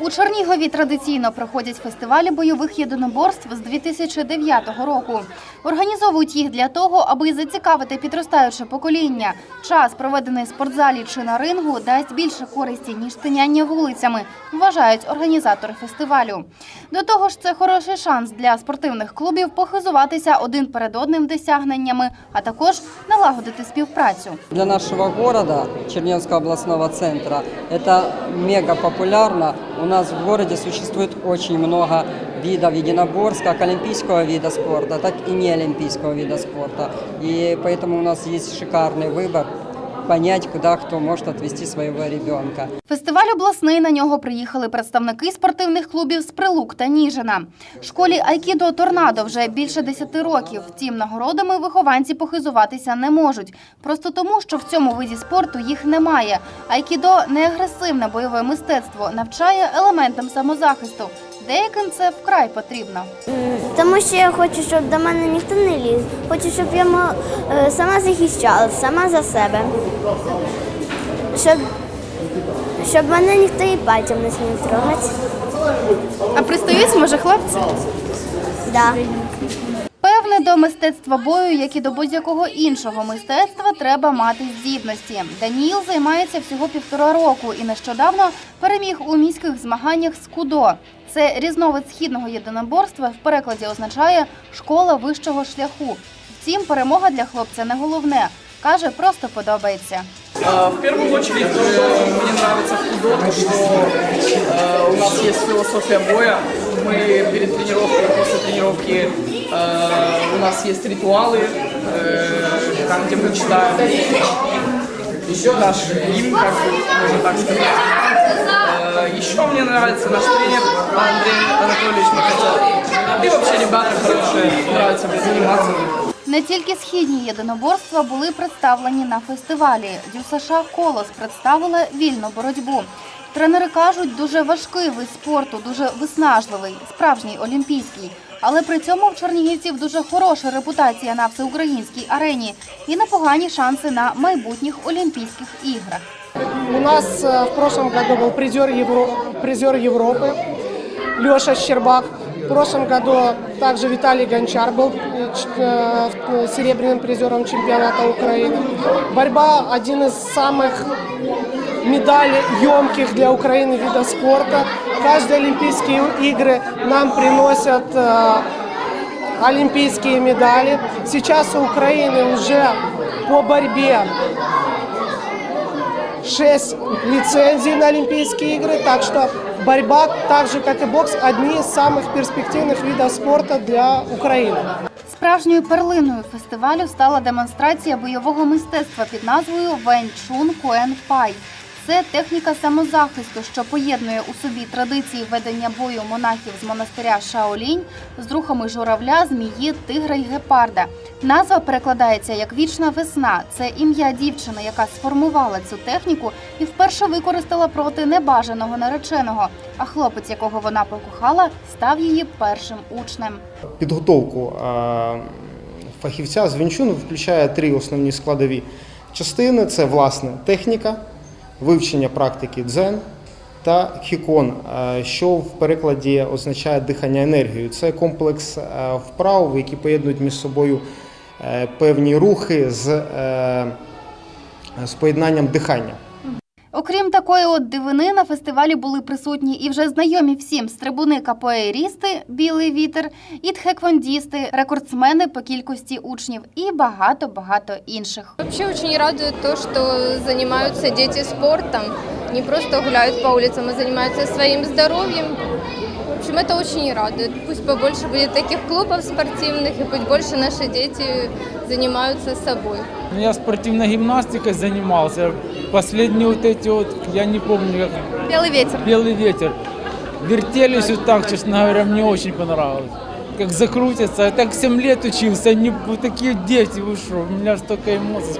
У Чернігові традиційно проходять фестивалі бойових єдиноборств з 2009 року. Організовують їх для того, аби зацікавити підростаюче покоління. Час, проведений в спортзалі чи на рингу, дасть більше користі, ніж тиняння вулицями, вважають організатори фестивалю. До того ж, це хороший шанс для спортивних клубів похизуватися один перед одним досягненнями, а також налагодити співпрацю. Для нашего города, Черневского областного центра, это мега популярно. У нас в городе существует очень много видов единоборств, как олимпийского вида спорта, так и неолимпийского вида спорта. И поэтому у нас есть шикарный выбор понять, куда кто может отвести своего ребенка. Фестиваль обласний на нього приїхали представники спортивних клубів з Прилук та Ніжина. Школі Айкідо Торнадо вже більше 10 років. Втім, нагородами вихованці похизуватися не можуть. Просто тому, що в цьому виді спорту їх немає. Айкідо не агресивне бойове мистецтво, навчає елементам самозахисту. Деяким це вкрай потрібно. Тому що я хочу, щоб до мене ніхто не ліз. Хочу, щоб я е, сама захищала, сама за себе. Щоб, щоб мене ніхто і пальцем не смів трогати. А пристають, може, хлопці? Да. Певне, до мистецтва бою, як і до будь-якого іншого мистецтва, треба мати здібності. Даніїл займається всього півтора року і нещодавно переміг у міських змаганнях з кудо. Це різновид східного єдиноборства в перекладі означає школа вищого шляху. Втім, перемога для хлопця не головне. Каже, просто подобається. Э, В первую очередь э, мне нравится в худо, то, что э, у нас есть философия боя. Мы перед тренировкой, после тренировки э, у нас есть ритуалы, э, там, где мы читаем наш гимн, как бы, можно так сказать. Э, Еще мне нравится наш тренер Андрей Анатольевич Макачев. И вообще ребята хорошие, нравится мне заниматься. Не тільки східні єдиноборства були представлені на фестивалі. ДЮСШ Колос представила вільну боротьбу. Тренери кажуть, дуже важкий вид спорту, дуже виснажливий, справжній олімпійський. Але при цьому в чернігівців дуже хороша репутація на всеукраїнській арені і непогані шанси на майбутніх Олімпійських іграх. У нас э, в прошлом году был призер, Евро- призер Европы Леша Щербак. В прошлом году также Виталий Гончар был э, э, в- серебряным призером чемпионата Украины. Борьба один из самых медалей емких для Украины видов спорта. Каждые Олимпийские игры нам приносят э, олимпийские медали. Сейчас у Украины уже по борьбе 6 лицензий на Олимпийские игры, так что борьба, так же как и бокс, одни из самых перспективных видов спорта для Украины. Справжньою перлиною фестивалю стала демонстрація бойового мистецтва під назвою Вень Чун Куен Пай. Це техніка самозахисту, що поєднує у собі традиції ведення бою монахів з монастиря Шаолінь з рухами журавля, змії, тигра й гепарда. Назва перекладається як вічна весна. Це ім'я дівчини, яка сформувала цю техніку і вперше використала проти небажаного нареченого. А хлопець, якого вона покохала, став її першим учнем. Підготовку фахівця з Вінчуну включає три основні складові частини: це власне техніка, вивчення практики дзен та хікон, е, що в перекладі означає дихання енергією. Це комплекс е, вправ, які поєднують між собою е, певні рухи з, з поєднанням дихання. Окрім такої от дивини, на фестивалі були присутні і вже знайомі всім стрибуни капоерісти, Білий вітер, і тхеквондісти, рекордсмени по кількості учнів і багато багато інших. Взагалі дуже радує то, що займаються діти спортом, не просто гуляють по вулицям, а займаються своїм здоровьем. В общем, это очень радует. Пусть побольше будет таких клубов спортивных, и пусть больше наши дети занимаются собой. Я спортивной гимнастикой занимался. Последние вот эти вот, я не помню, как Білий вітер. белый ветер. Вертелись вот так, честно говоря, мне очень понравилось. Как закрутятся. Я так 7 лет учился, они вот такие дети, вы что, у меня столько эмоций.